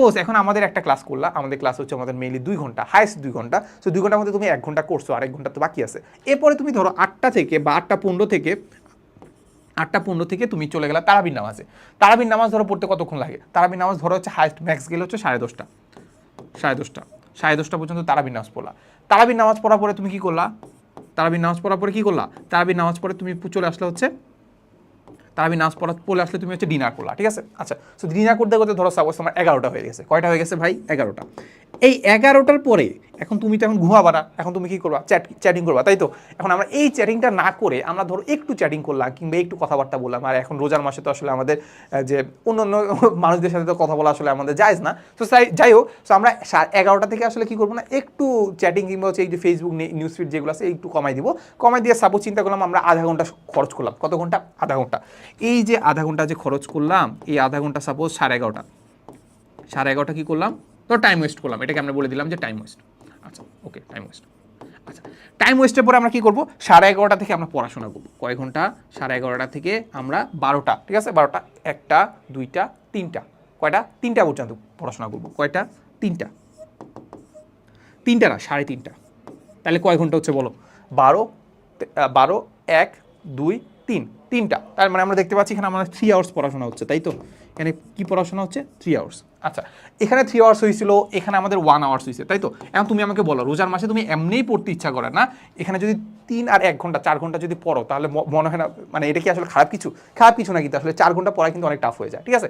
Suppose এখন আমাদের একটা ক্লাস করলাম, আমাদের ক্লাস হচ্ছে আমাদের মেইনলি দুই ঘণ্টা হাইস্ট দুই ঘণ্টা। তো দুই ঘণ্টার মধ্যে তুমি এক ঘণ্টা করছ আর এক ঘণ্টা তো বাকি আছে। এরপরে তুমি ধরো আটটা থেকে বা আটটা পনেরো থেকে, আটটা পনেরো থেকে তুমি চলে গেলে তারাবির নামাজে তারাবির নামাজ ধরো পড়তে কতক্ষণ লাগে? তারাবির নামাজ ধরো হচ্ছে হাইস্ট ম্যাক্স গেলে হচ্ছে সাড়ে দশটা সাড়ে দশটা সাড়ে দশটা পর্যন্ত তারাবির নামাজ পড়লা। তারাবির নামাজ পড়ার পরে তুমি কি করলা? তারাবির নামাজ পড়ার পরে কি করলা? তারাবির নামাজ পড়ে তুমি চলে আসলে হচ্ছে তারাবি নাচ পড়া পড়ে আসলে তুমি হচ্ছে ডিনার করলা, ঠিক আছে? আচ্ছা তো ডিনার করতে করতে ধরো সাপোজ তোমার এগারোটা হয়ে গেছে। কয়টা হয়ে গেছে ভাই? এগারোটা। এই এগারোটার পরে এখন তুমি তো এখন ঘুমাবা না, এখন তুমি কি করবা? চ্যাট চ্যাটিং করবা, তাই তো? এখন আমরা এই চ্যাটিংটা না করে আমরা ধরো একটু চ্যাটিং করলাম কিংবা একটু কথাবার্তা বললাম, আর এখন রোজার মাসে তো আসলে আমাদের যে অন্য অন্য মানুষদের সাথে তো কথা বলা আসলে আমাদের যায়জ না। তো যাই হোক, তো আমরা এগারোটা থেকে আসলে কি করব না, একটু চ্যাটিং কিংবা হচ্ছে এই যে ফেসবুক নিউজ ফিড যেগুলো আছে একটু কমাই দিব। কমাই দিয়ে সাপোজ চিন্তা করলাম আমরা আধা ঘণ্টা খরচ করলাম। কত ঘণ্টা? আধা ঘণ্টা। এই যে আধা ঘণ্টা যে খরচ করলাম, এই আধা ঘণ্টা সাপোজ সাড়ে এগারোটা। সাড়ে এগারোটা কী করলাম? তো টাইম ওয়েস্ট করলাম। এটাকে আমরা বলে দিলাম যে টাইম ওয়েস্ট আচ্ছা ওকে টাইম ওয়েস্ট আচ্ছা টাইম ওয়েস্টের পরে আমরা কী করব? সাড়ে এগারোটা থেকে আমরা পড়াশোনা করব। কয় ঘণ্টা? সাড়ে এগারোটা থেকে আমরা বারোটা, ঠিক আছে? বারোটা, একটা, দুইটা, তিনটা। কয়টা? তিনটা পর্যন্ত পড়াশোনা করব। কয়টা? তিনটা। তিনটা না, সাড়ে তিনটা। তাহলে কয় ঘণ্টা হচ্ছে বলো? বারো বারো, এক, দুই তিন, তিনটা। তার মানে আমরা দেখতে পাচ্ছি এখানে আমাদের থ্রি আওয়ার্স পড়াশোনা হচ্ছে, তাই তো? এখানে কি পড়াশোনা হচ্ছে? থ্রি আওয়ার্স আচ্ছা এখানে থ্রি আওয়ার্স হয়েছিল, এখানে আমাদের ওয়ান আওয়ার্স হয়েছে, তাই তো? এখন তুমি আমাকে বলো, রোজার মাসে তুমি এমনিই পড়তে ইচ্ছা করে না? এখানে যদি তিন আর এক ঘণ্টা, চার ঘণ্টা যদি পড়ো, তাহলে মনে হয় না মানে এটা কি আসলে খারাপ কিছু? খারাপ কিছু না কিন্তু আসলে চার ঘণ্টা পড়া কিন্তু অনেক টাফ হয়ে যায়, ঠিক আছে?